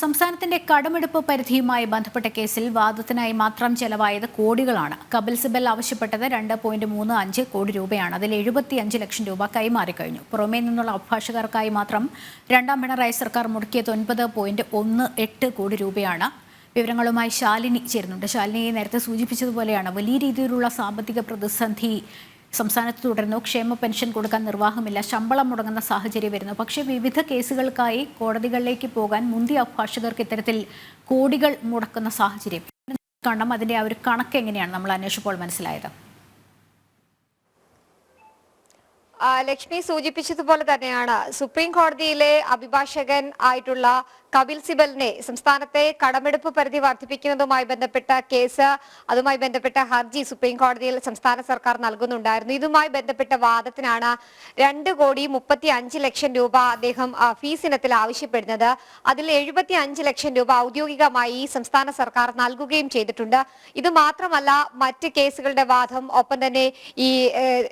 സംസ്ഥാനത്തിന്റെ കടമെടുപ്പ് പരിധിയുമായി ബന്ധപ്പെട്ട കേസിൽ വാദത്തിനായി മാത്രം ചെലവായത് കോടികളാണ്. കപിൽ സിബൽ ആവശ്യപ്പെട്ടത് രണ്ട് പോയിന്റ് മൂന്ന് അഞ്ച് കോടി രൂപയാണ്. അതിൽ എഴുപത്തിയഞ്ച് ലക്ഷം രൂപ കൈമാറിക്കഴിഞ്ഞു പുറമേ നിന്നുള്ള അഭിഭാഷകർക്കായി മാത്രം രണ്ടാം പിണറായി സർക്കാർ മുടക്കിയത് ഒൻപത് പോയിന്റ് ഒന്ന് എട്ട് കോടി രൂപയാണ്. വിവരങ്ങളുമായി ശാലിനി ചേരുന്നുണ്ട്. ശാലിനി നേരത്തെ സൂചിപ്പിച്ചതുപോലെയാണ് വലിയ രീതിയിലുള്ള സാമ്പത്തിക പ്രതിസന്ധി സംസ്ഥാനത്ത് തുടരുന്നു. ക്ഷേമ പെൻഷൻ കൊടുക്കാൻ നിർവാഹമില്ല. ശമ്പളം മുടങ്ങുന്ന സാഹചര്യം വരുന്നു. പക്ഷേ വിവിധ കേസുകൾക്കായി കോടതികളിലേക്ക് പോകാൻ മുന്തിയ അഭിഭാഷകർക്ക് ഇത്തരത്തിൽ കോടികൾ മുടക്കുന്ന സാഹചര്യം. കാണണം അതിന്റെ ആ ഒരു കണക്ക് എങ്ങനെയാണ് നമ്മൾ അന്വേഷിച്ചപ്പോൾ മനസ്സിലായത്. ലക്ഷ്മി സൂചിപ്പിച്ചതുപോലെ തന്നെയാണ്. സുപ്രീം കോടതിയിലെ അഭിഭാഷകൻ ആയിട്ടുള്ള കപിൽ സിബലിനെ സംസ്ഥാനത്തെ കടമെടുപ്പ് പരിധി വർദ്ധിപ്പിക്കുന്നതുമായി ബന്ധപ്പെട്ട കേസ് അതുമായി ബന്ധപ്പെട്ട ഹർജി സുപ്രീം കോടതിയിൽ സംസ്ഥാന സർക്കാർ നൽകുന്നുണ്ടായിരുന്നു. ഇതുമായി ബന്ധപ്പെട്ട വാദത്തിനാണ് രണ്ട് കോടി മുപ്പത്തി അഞ്ച് ലക്ഷം രൂപ അദ്ദേഹം ഫീസ് ഇനത്തിൽ ആവശ്യപ്പെടുന്നത്. അതിൽ എഴുപത്തി അഞ്ച് ലക്ഷം രൂപ ഔദ്യോഗികമായി സംസ്ഥാന സർക്കാർ നൽകുകയും ചെയ്തിട്ടുണ്ട്. ഇത് മാത്രമല്ല മറ്റ് കേസുകളുടെ വാദം ഒപ്പം തന്നെ ഈ ഏഹ്,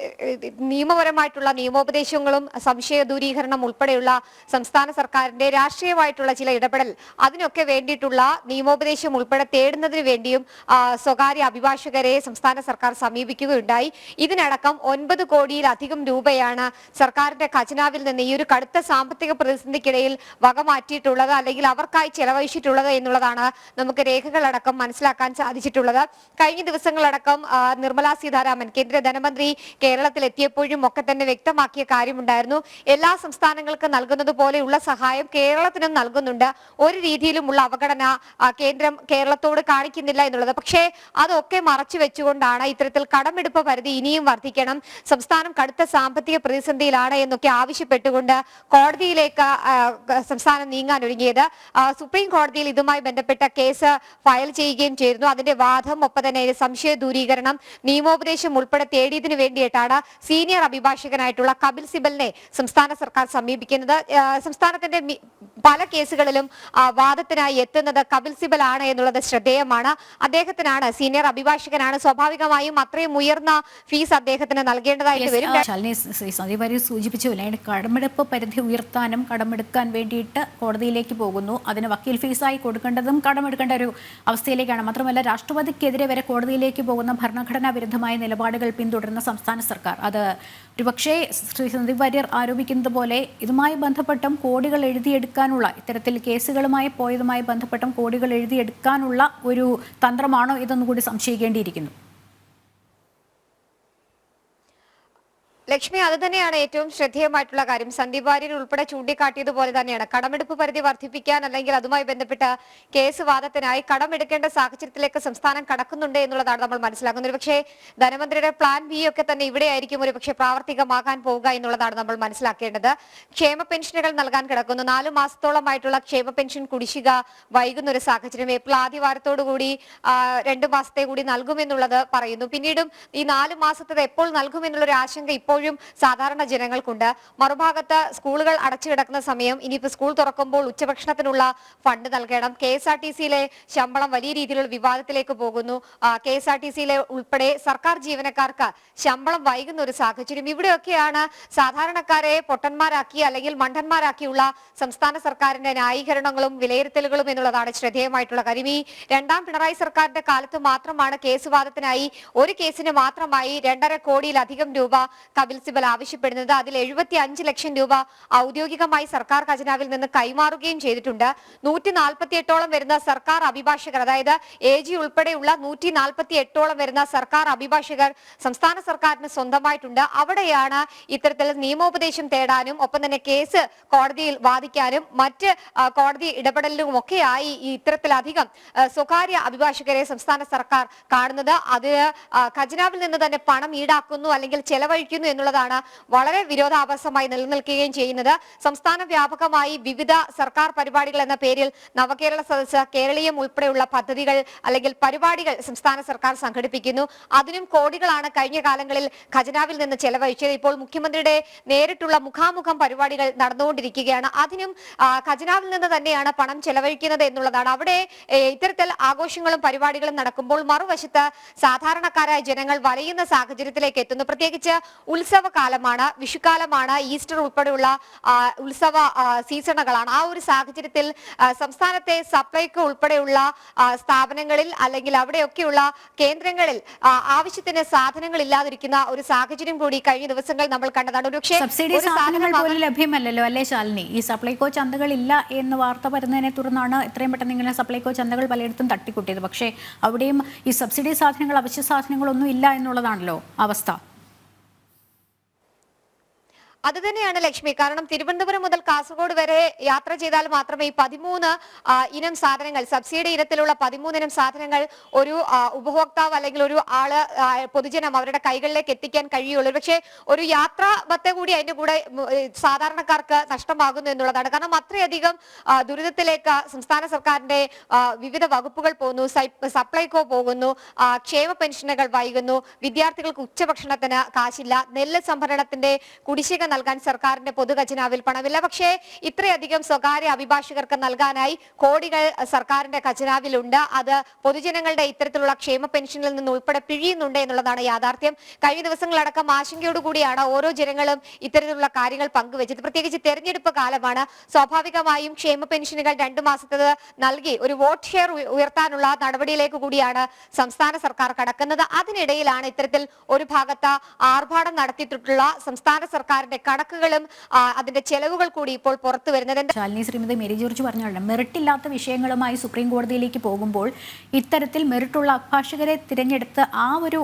നിയമപരമായിട്ടുള്ള നിയമോപദേശങ്ങളും സംശയ ദൂരീകരണം ഉൾപ്പെടെയുള്ള സംസ്ഥാന സർക്കാരിന്റെ രാഷ്ട്രീയമായിട്ടുള്ള ചില ഇടപെടൽ അതിനൊക്കെ വേണ്ടിയിട്ടുള്ള നിയമോപദേശം ഉൾപ്പെടെ തേടുന്നതിന് വേണ്ടിയും സ്വകാര്യ അഭിഭാഷകരെ സംസ്ഥാന സർക്കാർ സമീപിക്കുകയുണ്ടായി. ഇതിനടക്കം ഒൻപത് കോടിയിലധികം രൂപയാണ് സർക്കാരിന്റെ ഖജനാവിൽ നിന്ന് ഈ ഒരു കടുത്ത സാമ്പത്തിക പ്രതിസന്ധിക്കിടയിൽ വകമാറ്റിയിട്ടുള്ളത് അല്ലെങ്കിൽ അവർക്കായി ചെലവഴിച്ചിട്ടുള്ളത് എന്നുള്ളതാണ് നമുക്ക് രേഖകളടക്കം മനസ്സിലാക്കാൻ സാധിച്ചിട്ടുള്ളത്. കഴിഞ്ഞ ദിവസങ്ങളടക്കം നിർമ്മലാ സീതാരാമൻ കേന്ദ്ര ധനമന്ത്രി കേരളത്തിൽ എത്തിയപ്പോഴും ഒക്കെ തന്നെ വ്യക്തമാക്കിയ കാര്യമുണ്ടായിരുന്നു. എല്ലാ സംസ്ഥാനങ്ങൾക്കും നൽകുന്നത് പോലെയുള്ള സഹായം കേരളത്തിനും നൽകുന്നുണ്ട്. ഒരു രീതിയിലുമുള്ള അവഗണന കേന്ദ്രം കേരളത്തോട് കാണിക്കുന്നില്ല എന്നുള്ളത്. പക്ഷേ അതൊക്കെ മറച്ചു വെച്ചുകൊണ്ടാണ് ഇത്തരത്തിൽ കടമെടുപ്പ് പരിധി ഇനിയും വർദ്ധിക്കണം. സംസ്ഥാനം കടുത്ത സാമ്പത്തിക പ്രതിസന്ധിയിലാണ് എന്നൊക്കെ ആവശ്യപ്പെട്ടുകൊണ്ട് കോടതിയിലേക്ക് സംസ്ഥാനം നീങ്ങാൻ ഒരുങ്ങിയത്. സുപ്രീം കോടതിയിൽ ഇതുമായി ബന്ധപ്പെട്ട കേസ് ഫയൽ ചെയ്യുകയും ചെയ്തിരുന്നു. അതിന്റെ വാദം ഒപ്പം തന്നെ സംശയ ദൂരീകരണം നിയമോപദേശം ഉൾപ്പെടെ തേടിയതിനു വേണ്ടിയിട്ടാണ് സീനിയർ അഭിഭാഷകനായിട്ടുള്ള കപിൽ സിബലിനെ സംസ്ഥാന സർക്കാർ സമീപിക്കുന്നത്. സംസ്ഥാനത്തിന്റെ പല കേസുകളിലും വാദത്തിനായി എത്തുന്നത് കപിൽ സിബൽ ആണ് എന്നുള്ളത് ശ്രദ്ധേയമാണ്. അദ്ദേഹത്തിനാണ് സീനിയർ അഭിഭാഷകനാണ്. സ്വാഭാവികമായും അത്രയും ഉയർന്ന ഫീസ് അദ്ദേഹത്തിന് നൽകേണ്ടതായിട്ട് വരും. ശാലിനി സൂചിപ്പിച്ച കടമെടുപ്പ് പരിധി ഉയർത്താനും കടമെടുക്കാൻ വേണ്ടിയിട്ട് കോടതിയിലേക്ക് പോകുന്നു. അതിന് വക്കീൽ ഫീസായി കൊടുക്കേണ്ടതും കടമെടുക്കേണ്ട ഒരു അവസ്ഥയിലേക്കാണ്. മാത്രമല്ല രാഷ്ട്രപതിക്കെതിരെ വരെ കോടതിയിലേക്ക് പോകുന്ന ഭരണഘടനാ വിരുദ്ധമായ നിലപാടുകൾ പിന്തുടരുന്ന സംസ്ഥാന സർക്കാർ. അത് ഒരുപക്ഷേ ശ്രീ സന്ദീപ് വാര്യർ ആരോപിക്കുന്നത് പോലെ ഇതുമായി ബന്ധപ്പെട്ടും കോടികൾ എഴുതിയെടുക്കാനുള്ള ഇത്തരത്തിൽ കേസുകളുമായി പോയതുമായി ബന്ധപ്പെട്ടും കോടികൾ എഴുതിയെടുക്കാനുള്ള ഒരു തന്ത്രമാണോ ഇതൊന്നും കൂടി സംശയിക്കേണ്ടിയിരിക്കുന്നു. ലക്ഷ്മി അത് തന്നെയാണ് ഏറ്റവും ശ്രദ്ധേയമായിട്ടുള്ള കാര്യം. സന്ദീപ് വാര്യർ ഉൾപ്പെടെ ചൂണ്ടിക്കാട്ടിയതുപോലെ തന്നെയാണ്. കടമെടുപ്പ് പരിധി വർദ്ധിപ്പിക്കാൻ അല്ലെങ്കിൽ അതുമായി ബന്ധപ്പെട്ട കേസ് വാദത്തിനായി കടമെടുക്കേണ്ട സാഹചര്യത്തിലേക്ക് സംസ്ഥാനം കടക്കുന്നുണ്ട് എന്നുള്ളതാണ് നമ്മൾ മനസ്സിലാക്കുന്നത്. പക്ഷേ ധനമന്ത്രിയുടെ പ്ലാൻ ബി ഒക്കെ തന്നെ ഇവിടെയായിരിക്കും ഒരു പക്ഷേ പ്രാവർത്തികമാകാൻ പോവുക എന്നുള്ളതാണ് നമ്മൾ മനസ്സിലാക്കേണ്ടത്. ക്ഷേമ പെൻഷനുകൾ നൽകാൻ കിടക്കുന്നു. നാലു മാസത്തോളമായിട്ടുള്ള ക്ഷേമ പെൻഷൻ കുടിശ്ശിക വൈകുന്ന ഒരു സാഹചര്യം. ഏപ്രിൽ ആദ്യവാരത്തോടുകൂടി രണ്ടു മാസത്തെ കൂടി നൽകുമെന്നുള്ളത് പറയുന്നു. പിന്നീടും ഈ നാലു മാസത്തത് എപ്പോൾ നൽകുമെന്നുള്ളൊരു ആശങ്ക ആശങ്ക ഇപ്പോഴും സാധാരണ ജനങ്ങൾക്കുണ്ട്. മറുഭാഗത്ത് സ്കൂളുകൾ അടച്ചു കിടക്കുന്ന സമയം ഇനിയിപ്പോൾ സ്കൂൾ തുറക്കുമ്പോൾ ഉച്ചഭക്ഷണത്തിനുള്ള ഫണ്ട് നൽകണം. കെ എസ് ആർ ടി സിയിലെ ശമ്പളം വലിയ രീതിയിലുള്ള വിവാദത്തിലേക്ക് പോകുന്നു. കെ എസ് ആർ ടി സിയിലെ ഉൾപ്പെടെ സർക്കാർ ജീവനക്കാർക്ക് ശമ്പളം വൈകുന്ന ഒരു സാഹചര്യം. ഇവിടെയൊക്കെയാണ് സാധാരണക്കാരെ പൊട്ടന്മാരാക്കി അല്ലെങ്കിൽ മണ്ടന്മാരാക്കിയുള്ള സംസ്ഥാന സർക്കാരിന്റെ ന്യായീകരണങ്ങളും വിലയിരുത്തലുകളും എന്നുള്ളതാണ് ശ്രദ്ധേയമായിട്ടുള്ള കാര്യം. ഈ രണ്ടാം പിണറായി സർക്കാരിന്റെ കാലത്ത് മാത്രമാണ് കേസ് വാദത്തിനായി ഒരു കേസിന് മാത്രമായി രണ്ടര കോടിയിലധികം രൂപ കപിൽ സിബൽ ആവശ്യപ്പെടുന്നത്. അതിൽ എഴുപത്തി അഞ്ച് ലക്ഷം രൂപ ഔദ്യോഗികമായി സർക്കാർ ഖജനാവിൽ നിന്ന് കൈമാറുകയും ചെയ്തിട്ടുണ്ട്. നൂറ്റി നാൽപ്പത്തി എട്ടോളം വരുന്ന സർക്കാർ അഭിഭാഷകർ അതായത് എ ജി ഉൾപ്പെടെയുള്ള നൂറ്റി നാൽപ്പത്തി എട്ടോളം വരുന്ന സർക്കാർ അഭിഭാഷകർ സംസ്ഥാന സർക്കാരിന് സ്വന്തമായിട്ടുണ്ട്. അവിടെയാണ് ഇത്തരത്തിൽ നിയമോപദേശം തേടാനും ഒപ്പം തന്നെ കേസ് കോടതിയിൽ വാദിക്കാനും മറ്റ് കോടതി ഇടപെടലിനും ഒക്കെയായി ഇത്തരത്തിലധികം സ്വകാര്യ അഭിഭാഷകരെ സംസ്ഥാന സർക്കാർ കാണുന്നത്. അത് ഖജനാവിൽ നിന്ന് തന്നെ പണം ഈടാക്കുന്നു അല്ലെങ്കിൽ ചെലവഴിക്കുന്നു എന്നുള്ളതാണ് വളരെ വിരോധാഭാസമായി നിലനിൽക്കുകയും ചെയ്യുന്നത്. സംസ്ഥാന വ്യാപകമായി വിവിധ സർക്കാർ പരിപാടികൾ എന്ന പേരിൽ നവകേരള സദസ് കേരളീയം ഉൾപ്പെടെയുള്ള പദ്ധതികൾ അല്ലെങ്കിൽ പരിപാടികൾ സംസ്ഥാന സർക്കാർ സംഘടിപ്പിക്കുന്നു. അതിനും കോടികളാണ് കഴിഞ്ഞ കാലങ്ങളിൽ ഖജനാവിൽ നിന്ന് ചെലവഴിച്ചത്. ഇപ്പോൾ മുഖ്യമന്ത്രിയുടെ നേരിട്ടുള്ള മുഖാമുഖം പരിപാടികൾ നടന്നുകൊണ്ടിരിക്കുകയാണ്. അതിനും ഖജനാവിൽ നിന്ന് തന്നെയാണ് പണം ചെലവഴിക്കുന്നത് എന്നുള്ളതാണ്. അവിടെ ഇത്തരത്തിൽ ആഘോഷങ്ങളും പരിപാടികളും നടക്കുമ്പോൾ മറുവശത്ത് സാധാരണക്കാരായ ജനങ്ങൾ വലയുന്ന സാഹചര്യത്തിലേക്ക് എത്തുന്നു. പ്രത്യേകിച്ച് ഉത്സവ കാലമാണ് വിഷുക്കാലമാണ് ഈസ്റ്റർ ഉൾപ്പെടെയുള്ള ഉത്സവ സീസണുകളാണ്. ആ ഒരു സാഹചര്യത്തിൽ സംസ്ഥാനത്തെ സപ്ലൈകോ ഉൾപ്പെടെയുള്ള സ്ഥാപനങ്ങളിൽ അല്ലെങ്കിൽ അവിടെയൊക്കെയുള്ള കേന്ദ്രങ്ങളിൽ ആവശ്യത്തിന് സാധനങ്ങൾ ഇല്ലാതിരിക്കുന്ന ഒരു സാഹചര്യം കൂടി കഴിഞ്ഞ ദിവസങ്ങൾ നമ്മൾ കണ്ടതാണ്. ഒരുപക്ഷെ സബ്സിഡി ഒരു സാധനങ്ങൾ സാധനം പോലും ലഭ്യമല്ലല്ലോ അല്ലേ ശാലിനി? ഈ സപ്ലൈകോ ചന്തകളില്ല എന്ന് വാർത്ത വരുന്നതിനെ തുടർന്നാണ് എത്രയും പെട്ടെന്ന് ഇങ്ങനെ സപ്ലൈകോ ചന്തകൾ പലയിടത്തും തട്ടിക്കൂട്ടിയത്. പക്ഷേ അവിടെയും ഈ സബ്സിഡി സാധനങ്ങൾ അവശ്യ സാധനങ്ങളൊന്നും ഇല്ല എന്നുള്ളതാണല്ലോ അവസ്ഥ. അത് തന്നെയാണ് ലക്ഷ്മി. കാരണം തിരുവനന്തപുരം മുതൽ കാസർഗോഡ് വരെ യാത്ര ചെയ്താൽ മാത്രമേ ഈ പതിമൂന്ന് ഇനം സാധനങ്ങൾ സബ്സിഡി ഇനത്തിലുള്ള പതിമൂന്ന് ഇനം സാധനങ്ങൾ ഒരു ഉപഭോക്താവ് അല്ലെങ്കിൽ ഒരു ആൾ പൊതുജനം അവരുടെ കൈകളിലേക്ക് എത്തിക്കാൻ കഴിയുള്ളൂ. പക്ഷേ ഒരു യാത്ര ബത്തെ കൂടി അതിന്റെ കൂടെ സാധാരണക്കാർക്ക് നഷ്ടമാകുന്നു എന്നുള്ളതാണ്. കാരണം അത്രയധികം ദുരിതത്തിലേക്ക് സംസ്ഥാന സർക്കാരിന്റെ വിവിധ വകുപ്പുകൾ പോകുന്നു. സപ്ലൈകോ പോകുന്നു. ക്ഷേമ പെൻഷനുകൾ വൈകുന്നു. വിദ്യാർത്ഥികൾക്ക് ഉച്ചഭക്ഷണത്തിന് കാശില്ല. നെല്ല് സംഭരണത്തിന്റെ കുടിശ്ശിക നൽകാൻ സർക്കാരിന്റെ പൊതുഖജനാവിൽ പണമില്ല. പക്ഷേ ഇത്രയധികം സ്വകാര്യ അഭിഭാഷകർക്ക് നൽകാനായി കോടികൾ സർക്കാരിന്റെ ഖജനാവിലുണ്ട്. അത് പൊതുജനങ്ങളുടെ ഇത്തരത്തിലുള്ള ക്ഷേമ പെൻഷനിൽ നിന്ന് ഉൾപ്പെടെ പിഴിയുന്നുണ്ട് എന്നുള്ളതാണ് യാഥാർത്ഥ്യം. കഴിഞ്ഞ ദിവസങ്ങളടക്കം ആശങ്കയോടുകൂടിയാണ് ഓരോ ജനങ്ങളും ഇത്തരത്തിലുള്ള കാര്യങ്ങൾ പങ്കുവച്ചത്. പ്രത്യേകിച്ച് തെരഞ്ഞെടുപ്പ് കാലമാണ് സ്വാഭാവികമായും ക്ഷേമ പെൻഷനുകൾ രണ്ടു മാസത്തത് നൽകി ഒരു വോട്ട് ഷെയർ ഉയർത്താനുള്ള നടപടിയിലേക്ക് കൂടിയാണ് സംസ്ഥാന സർക്കാർ കടക്കുന്നത്. അതിനിടയിലാണ് ഇത്തരത്തിൽ ഒരു ഭാഗത്ത് ആർഭാടം നടത്തിയിട്ടുള്ള സംസ്ഥാന സർക്കാരിന്റെ കണക്കുകളും അതിന്റെ ചെലവുകൾ കൂടി ഇപ്പോൾ പുറത്തു വരുന്നത്. ശാലിനി ശ്രീമതി മേരി ജോർജ് പറഞ്ഞാലും മെറിറ്റില്ലാത്ത വിഷയങ്ങളുമായി സുപ്രീം കോടതിയിലേക്ക് പോകുമ്പോൾ ഇത്തരത്തിൽ മെറിറ്റുള്ള അഭിഭാഷകരെ തിരഞ്ഞെടുത്ത് ആ ഒരു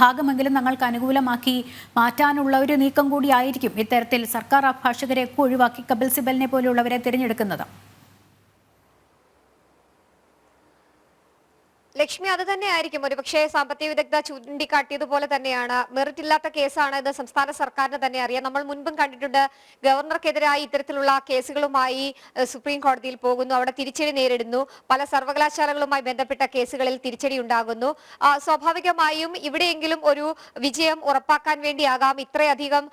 ഭാഗമെങ്കിലും ഞങ്ങൾക്ക് അനുകൂലമാക്കി മാറ്റാനുള്ള ഒരു നീക്കം കൂടിയായിരിക്കും ഇത്തരത്തിൽ സർക്കാർ അഭിഭാഷകരെ ഒഴിവാക്കി കപിൽ സിബലിനെ പോലെയുള്ളവരെ തിരഞ്ഞെടുക്കുന്നത്. ലക്ഷ്മി അത് തന്നെയായിരിക്കും. ഒരുപക്ഷെ സാമ്പത്തിക വിദഗ്ധ ചൂണ്ടിക്കാട്ടിയതുപോലെ തന്നെയാണ്. മെറിറ്റ് ഇല്ലാത്ത കേസാണ് ഇത് സംസ്ഥാന സർക്കാരിന് തന്നെ അറിയാം. നമ്മൾ മുൻപും കണ്ടിട്ടുണ്ട് ഗവർണർക്കെതിരായി ഇത്തരത്തിലുള്ള കേസുകളുമായി സുപ്രീം കോടതിയിൽ പോകുന്നു. അവിടെ തിരിച്ചടി നേരിടുന്നു. പല സർവകലാശാലകളുമായി ബന്ധപ്പെട്ട കേസുകളിൽ തിരിച്ചടി ഉണ്ടാകുന്നു. സ്വാഭാവികമായും ഇവിടെയെങ്കിലും ഒരു വിജയം ഉറപ്പാക്കാൻ വേണ്ടിയാകാം. ഇത്രയധികം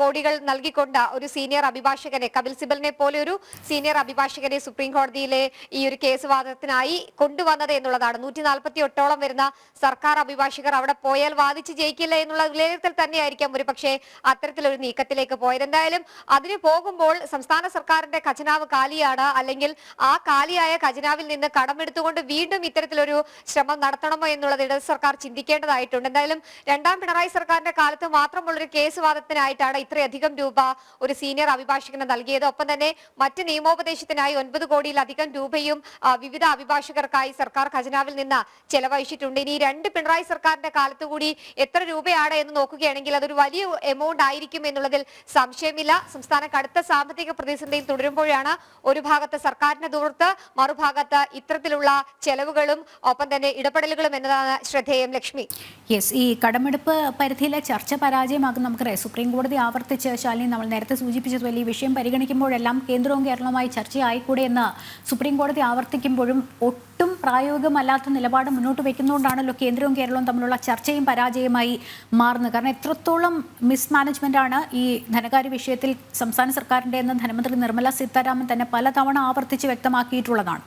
കോടികൾ നൽകിക്കൊണ്ട ഒരു സീനിയർ അഭിഭാഷകനെ കപിൽ സിബലിനെ പോലെ ഒരു സീനിയർ അഭിഭാഷകനെ സുപ്രീം കോടതിയിലെ ഈ ഒരു കേസ് വാദത്തിനായി കൊണ്ടുവന്നത് എന്നുള്ളതാണ്. നൂറ്റി നാൽപ്പത്തി എട്ടോളം വരുന്ന സർക്കാർ അഭിഭാഷകർ അവിടെ പോയാൽ വാദിച്ച് ജയിക്കില്ല എന്നുള്ള വിലയിരുത്തൽ തന്നെയായിരിക്കാം ഒരു പക്ഷേ അത്തരത്തിലൊരു നീക്കത്തിലേക്ക് പോയത്. എന്തായാലും അതിന് പോകുമ്പോൾ സംസ്ഥാന സർക്കാരിന്റെ ഖജനാവ് കാലിയാണ്. അല്ലെങ്കിൽ ആ കാലിയായ ഖജനാവിൽ നിന്ന് കടമെടുത്തുകൊണ്ട് വീണ്ടും ഇത്തരത്തിലൊരു ശ്രമം നടത്തണമോ എന്നുള്ളത് ഇടത് സർക്കാർ ചിന്തിക്കേണ്ടതായിട്ടുണ്ട്. എന്തായാലും രണ്ടാം പിണറായി സർക്കാരിന്റെ കാലത്ത് മാത്രമുള്ളൊരു കേസ് വാദത്തിനായിട്ടാണ് ഇത്രയധികം രൂപ ഒരു സീനിയർ അഭിഭാഷകന് നൽകിയത്. ഒപ്പം തന്നെ മറ്റ് നിയമോപദേശത്തിനായി ഒൻപത് കോടിയിലധികം രൂപയും വിവിധ അഭിഭാഷകർക്കായി സർക്കാർ ഖജനാവിൽ നിന്ന് ചെലവഴിച്ചിട്ടുണ്ട്. ഇനി രണ്ട് പിണറായി സർക്കാരിന്റെ കാലത്ത് കൂടി എത്ര രൂപയാണ് എന്ന് നോക്കുകയാണെങ്കിൽ അതൊരു വലിയ എമൗണ്ട് ആയിരിക്കും എന്നുള്ളതിൽ സംശയമില്ല. സംസ്ഥാന കടുത്ത സാമ്പത്തിക പ്രതിസന്ധിയിൽ തുടരുമ്പോഴാണ് ഒരു ഭാഗത്ത് സർക്കാരിന്റെ ദൂർത്ത് മറുഭാഗത്ത് ഇത്തരത്തിലുള്ള ചെലവുകളും ഒപ്പം തന്നെ ഇടപെടലുകളും എന്നതാണ് ശ്രദ്ധേയം. ലക്ഷ്മി. യെസ് ഈ കടമെടുപ്പ് പരിധിയിലെ ചർച്ച പരാജയമാകും നമുക്കറിയാം. സുപ്രീം കോടതി ആവർത്തിച്ച് ശാലിനി നമ്മൾ നേരത്തെ സൂചിപ്പിച്ചതുപോലെ ഈ വിഷയം പരിഗണിക്കുമ്പോഴെല്ലാം കേന്ദ്രവും കേരളവുമായി ചർച്ചയായിക്കൂടെ എന്ന് സുപ്രീം കോടതി ആവർത്തിക്കുമ്പോഴും ഒട്ടും പ്രായോഗികമല്ലാത്ത നിലപാട് മുന്നോട്ട് വയ്ക്കുന്നതുകൊണ്ടാണല്ലോ കേന്ദ്രവും കേരളവും തമ്മിലുള്ള ചർച്ചയും പരാജയമായി മാറുന്നത്. കാരണം എത്രത്തോളം മിസ്മാനേജ്മെന്റ് ആണ് ഈ ധനകാര്യ വിഷയത്തിൽ സംസ്ഥാന സർക്കാരിന്റെ എന്ന് ധനമന്ത്രി നിർമ്മല സീതാരാമൻ തന്നെ പലതവണ ആവർത്തിച്ച് വ്യക്തമാക്കിയിട്ടുള്ളതാണ്.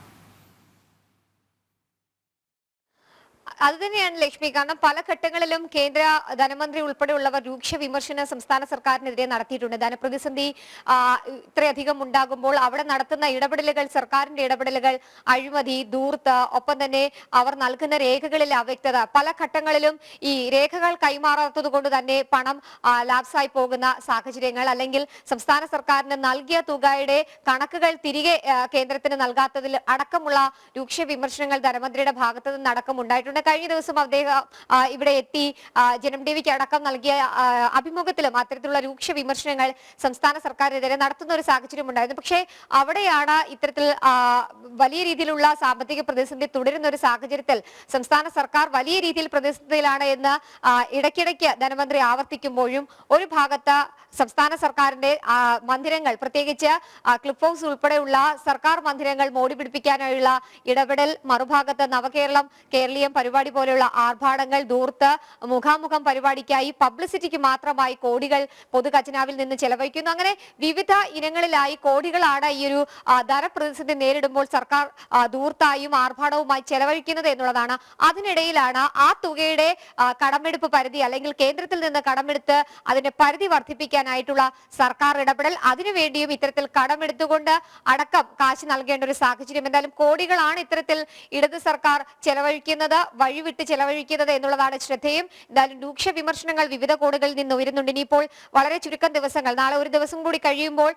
അത് തന്നെയാണ് ലക്ഷ്മി. കാരണം പല ഘട്ടങ്ങളിലും കേന്ദ്ര ധനമന്ത്രി ഉൾപ്പെടെയുള്ളവർ രൂക്ഷ വിമർശനം സംസ്ഥാന സർക്കാരിനെതിരെ നടത്തിയിട്ടുണ്ട്. ധനപ്രതിസന്ധി ഇത്രയധികം ഉണ്ടാകുമ്പോൾ അവിടെ നടത്തുന്ന ഇടപെടലുകൾ സർക്കാരിന്റെ ഇടപെടലുകൾ അഴിമതി ദൂർത്ത് ഒപ്പം തന്നെ അവർ നൽകുന്ന രേഖകളിൽ അവ്യക്തത. പല ഘട്ടങ്ങളിലും ഈ രേഖകൾ കൈമാറാത്തത് കൊണ്ട് തന്നെ പണം ലാപ്സായി പോകുന്ന സാഹചര്യങ്ങൾ അല്ലെങ്കിൽ സംസ്ഥാന സർക്കാരിന് നൽകിയ തുകയുടെ കണക്കുകൾ തിരികെ കേന്ദ്രത്തിന് നൽകാത്തതിൽ അടക്കമുള്ള രൂക്ഷ വിമർശനങ്ങൾ ധനമന്ത്രിയുടെ ഭാഗത്തുനിന്ന് നിന്ന് ഉണ്ടായിട്ടുണ്ട്. കഴിഞ്ഞ ദിവസം അദ്ദേഹം ഇവിടെ എത്തി ജനംദേവിക്ക് അടക്കം നൽകിയ അഭിമുഖത്തിലും അത്തരത്തിലുള്ള രൂക്ഷ വിമർശനങ്ങൾ സംസ്ഥാന സർക്കാരിനെതിരെ നടത്തുന്ന ഒരു സാഹചര്യം ഉണ്ടായിരുന്നു. പക്ഷേ അവിടെയാണ് ഇത്തരത്തിൽ വലിയ രീതിയിലുള്ള സാമ്പത്തിക പ്രതിസന്ധി തുടരുന്ന ഒരു സാഹചര്യത്തിൽ സംസ്ഥാന സർക്കാർ വലിയ രീതിയിൽ പ്രതിസന്ധിയിലാണ് എന്ന് ഇടയ്ക്കിടയ്ക്ക് ധനമന്ത്രി ആവർത്തിക്കുമ്പോഴും ഒരു ഭാഗത്ത് സംസ്ഥാന സർക്കാരിന്റെ മന്ദിരങ്ങൾ പ്രത്യേകിച്ച് ക്ലിഫ് ഹൗസ് ഉൾപ്പെടെയുള്ള സർക്കാർ മന്ദിരങ്ങൾ മോടി പിടിപ്പിക്കാനായുള്ള ഇടപെടൽ മറുഭാഗത്ത് നവകേരളം കേരളീയം പരിപാടി പരിപാടി പോലെയുള്ള ആർഭാടങ്ങൾ ദൂർത്ത് മുഖാമുഖം പരിപാടിക്കായി പബ്ലിസിറ്റിക്ക് മാത്രമായി കോടികൾ പൊതു ഖജനാവിൽ നിന്ന് ചെലവഴിക്കുന്നു. അങ്ങനെ വിവിധ ഇനങ്ങളിലായി കോടികളാണ് ഈ ഒരു ധനപ്രതിസന്ധി നേരിടുമ്പോൾ സർക്കാർ ദൂർത്തായും ആർഭാടവുമായി ചെലവഴിക്കുന്നത് എന്നുള്ളതാണ്. അതിനിടയിലാണ് ആ തുകയുടെ കടമെടുപ്പ് പരിധി അല്ലെങ്കിൽ കേന്ദ്രത്തിൽ നിന്ന് കടമെടുത്ത് അതിന്റെ പരിധി വർദ്ധിപ്പിക്കാനായിട്ടുള്ള സർക്കാർ ഇടപെടൽ. അതിനുവേണ്ടിയും ഇത്തരത്തിൽ കടമെടുത്തുകൊണ്ട് അടക്കം കാശ് നൽകേണ്ട ഒരു സാഹചര്യം. എന്തായാലും കോടികളാണ് ഇത്തരത്തിൽ ഇടത് സർക്കാർ ചെലവഴിക്കുന്നത്. വഴിവിട്ട് ചെലവഴിക്കുന്നത് എന്നുള്ളതാണ് ശ്രദ്ധേയം. എന്തായാലും രൂക്ഷ വിമർശനങ്ങൾ വിവിധ കോണുകളിൽ നിന്ന് ഉയരുന്നുണ്ട്. ഇനിയിപ്പോൾ വളരെ ചുരുക്കം ദിവസങ്ങൾ നാളെ ഒരു ദിവസം കൂടി കഴിയുമ്പോൾ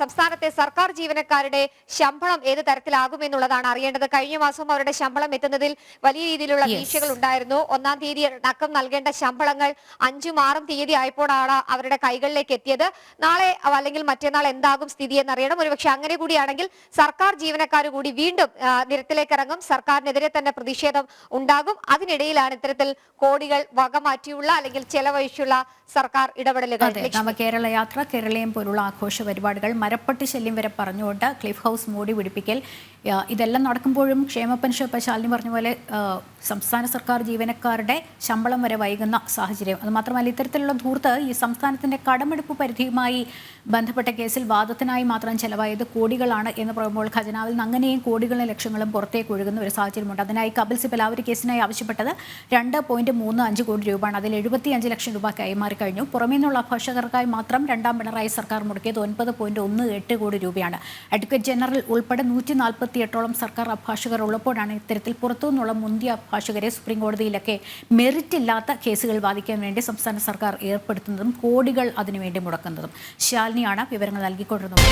സംസ്ഥാനത്തെ സർക്കാർ ജീവനക്കാരുടെ ശമ്പളം ഏത് തരത്തിലാകും എന്നുള്ളതാണ് അറിയേണ്ടത്. കഴിഞ്ഞ മാസം അവരുടെ ശമ്പളം എത്തുന്നതിൽ വലിയ രീതിയിലുള്ള. വീഴ്ചകൾ ഉണ്ടായിരുന്നു. ഒന്നാം തീയതി അടക്കം നൽകേണ്ട ശമ്പളങ്ങൾ അഞ്ചും ആറും തീയതി ആയപ്പോഴാണ് അവരുടെ കൈകളിലേക്ക് എത്തിയത്. നാളെ അല്ലെങ്കിൽ മറ്റന്നാൾ എന്താകും സ്ഥിതി എന്നറിയണം. ഒരുപക്ഷെ അങ്ങനെ കൂടിയാണെങ്കിൽ സർക്കാർ ജീവനക്കാർ കൂടി വീണ്ടും നിരത്തിലേക്ക് ഇറങ്ങും സർക്കാരിനെതിരെ തന്നെ പ്രതിഷേധം ഉണ്ടാകും. അതിനിടയിലാണ് ഇത്തരത്തിൽ കോടികൾ വകമാറ്റിയുള്ള അല്ലെങ്കിൽ ചെലവഴിച്ചുള്ള സർക്കാർ ഇടപെടലുകൾ നവകേരള ലക്ഷ്മി. നവ കേരള യാത്ര കേരളയും പോലുള്ള ആഘോഷ പരിപാടികൾ മരപ്പട്ടി ശല്യം വരെ പറഞ്ഞുകൊണ്ട് ക്ലിഫ് ഹൗസ് മൂടി പിടിപ്പിക്കൽ ഇതെല്ലാം നടക്കുമ്പോഴും ക്ഷേമ പെൻഷൻ ഇപ്പം ശാലിനി പറഞ്ഞ പോലെ സംസ്ഥാന സർക്കാർ ജീവനക്കാരുടെ ശമ്പളം വരെ വൈകുന്ന സാഹചര്യം അത് മാത്രമല്ല ഇത്തരത്തിലുള്ള ധൂർത്ത് ഈ സംസ്ഥാനത്തിന്റെ കടമെടുപ്പ് പരിധിയുമായി ബന്ധപ്പെട്ട കേസിൽ വാദത്തിനായി മാത്രം ചെലവായത് കോടികളാണ് എന്ന് പറയുമ്പോൾ ഖജനാവിൽ നിന്ന് അങ്ങനെയും കോടികളും ലക്ഷങ്ങളും പുറത്തേക്ക് ഒഴുകുന്ന ഒരു സാഹചര്യമുണ്ട് അതിനായി കപിൽ സിബൽ ആ ഒരു കേസിനായി ആവശ്യപ്പെട്ടത് രണ്ട് പോയിന്റ് മൂന്ന് അഞ്ച് കോടി രൂപയാണ്. അതിൽ എഴുപത്തി അഞ്ച് ലക്ഷം രൂപ കൈമാറി കഴിഞ്ഞു. പുറമേ നിന്നുള്ള അഭിഭാഷകർക്കായി മാത്രം രണ്ടാം പിണറായി സർക്കാർ മുടക്കിയത് ഒൻപത് പോയിന്റ് ഒന്ന് എട്ട് കോടി രൂപയാണ്. അഡ്വക്കേറ്റ് ജനറൽ ഉൾപ്പെടെ നൂറ്റി നാൽപ്പത്തി എട്ടോളം സർക്കാർ അഭിഭാഷകർ ഉള്ളപ്പോഴാണ് ഇത്തരത്തിൽ പുറത്തുനിന്നുള്ള മുന്തിയ അഭിഭാഷകരെ സുപ്രീം കോടതിയിലൊക്കെ മെറിറ്റ് ഇല്ലാത്ത കേസുകൾ വാദിക്കാൻ വേണ്ടി സംസ്ഥാന സർക്കാർ ഏർപ്പെടുത്തുന്നതും കോടികൾ അതിനുവേണ്ടി മുടക്കുന്നതും. ശാലിനിയാണ് വിവരങ്ങൾ നൽകിക്കൊണ്ടിരുന്നത്.